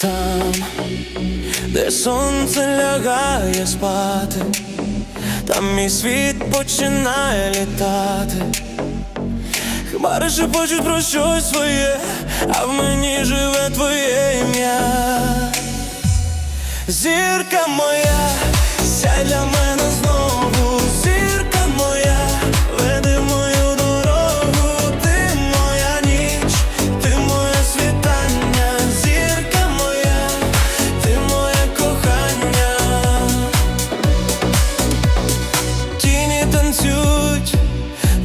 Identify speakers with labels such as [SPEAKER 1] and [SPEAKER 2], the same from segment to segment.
[SPEAKER 1] Там, де сонце лягає спати, там мій світ починає літати. Хмари шепочуть про щось своє, а в мені живе твоє ім'я. Зірка моя, сяй для мене знову,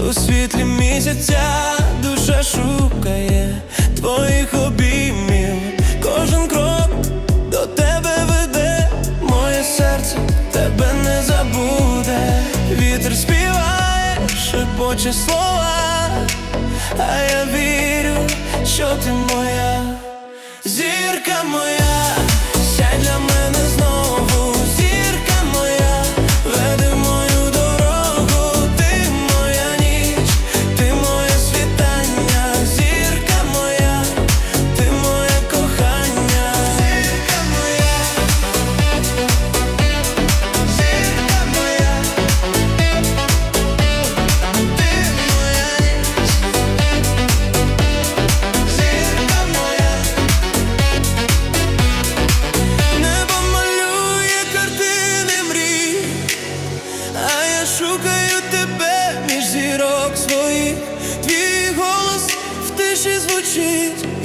[SPEAKER 1] у світлі місяця, душа шукає твоїх обіймів, кожен крок до тебе веде, моє серце тебе не забуде. Вітер співає, шепоче слова, а я вірю, що ти моя,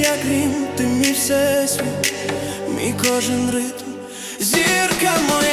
[SPEAKER 1] як грім, ти мій всесвіт, мій кожен ритм, зірка моя.